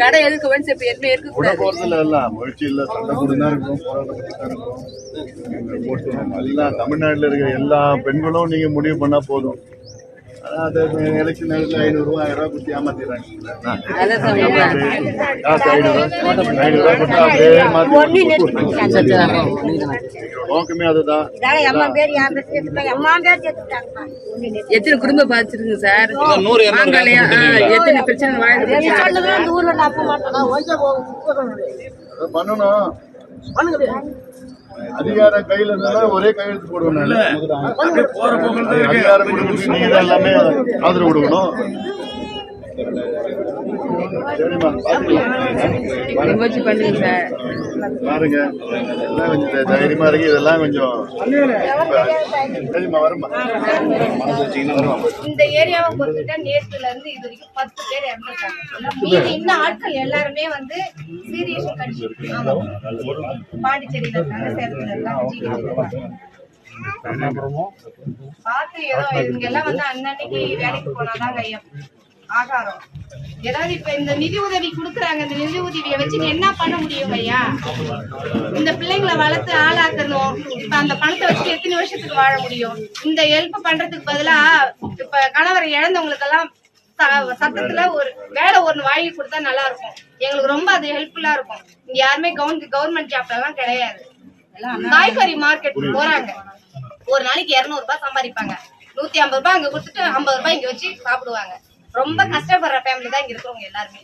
கடை எதுக்கு வந்து இப்ப எதுவுமே விட இருக்கக்கூடாது. போறதுல எல்லாம். முயற்சி இல்ல சண்டை இருக்கும் போராட்டம் தமிழ்நாட்டுல இருக்கிற எல்லா பெண்களும் நீங்க முடிவு பண்ணா போதும். ஆனா அது எலெக்ஷன் நேரத்துல கொடுத்து ஏமாத்திடுறாங்க. காசு கொடுத்தா அப்படியே நோக்கமே அதுதான் எத்தனை குடும்பம் பாதிச்சிருக்குங்க சார்? ஆ, எத்தனை பிரச்சனை பண்ணணும். அதிகாரம் கையில இருந்தா ஒரே கையெழுத்து போடுவேன் அதிகாரம் நீங்க தான் எல்லாமே ஆதரவு கொடுக்கணும். பண்ணுங்க சார் பாருங்க. எல்லாம் கொஞ்சம் தை- தைரியமா இருக்கு. இதெல்லாம் கொஞ்சம் சரிம்மா வரும்மா வரும்மா இந்த ஏரியாவை பொறுத்துட்டா நேத்துல இருந்து இது வரைக்கும் பத்து பேர் இறந்துருக்காங்க மீதி இன்னும் ஆட்கள் எல்லாருமே வந்து சீரியஸ் ஆமா. பாண்டிச்சேரியில இருக்காங்க சேலத்துல இருக்காங்க ஜிடில இருக்காங்க. பார்த்து ஏதோ இவங்க எல்லாம் வந்து அன்னன்னைக்கு வேலைக்கு போனாதாங்க ஐயா. ஆகாரம். ஏதாவது இப்ப இந்த நிதி உதவி கொடுக்குறாங்க இந்த நிதி உதவியை வச்சு என்ன பண்ண முடியும் ஐயா? இந்த பிள்ளைங்களை வளர்த்து ஆளாக்கணும். இப்ப அந்த பணத்தை வச்சு எத்தனை வருஷத்துக்கு வாழ முடியும்? இந்த ஹெல்ப் பண்றதுக்கு பதிலா இப்ப கணவரை இழந்தவங்களுக்கு எல்லாம் ச- ஒரு வேலை ஒண்ணு வாங்கி கொடுத்தா நல்லா இருக்கும். எங்களுக்கு ரொம்ப அது ஹெல்ப்ஃபுல்லா இருக்கும். இங்க யாருமே கவர்மெண்ட் கவர்மெண்ட் ஜாப்ல எல்லாம் கிடையாது. காய்கறி மார்க்கெட் போறாங்க. ஒரு நாளைக்கு இருநூறு ரூபாய் சம்பாதிப்பாங்க. நூத்தி ஐம்பது ரூபாய் அங்க கொடுத்துட்டு ஐம்பது ரூபாய் இங்க வச்சு சாப்பிடுவாங்க. ரொம்ப கஷ்டப்படுற ஃபேமிலி தான் இங்க இருக்கிறவங்க எல்லாருமே.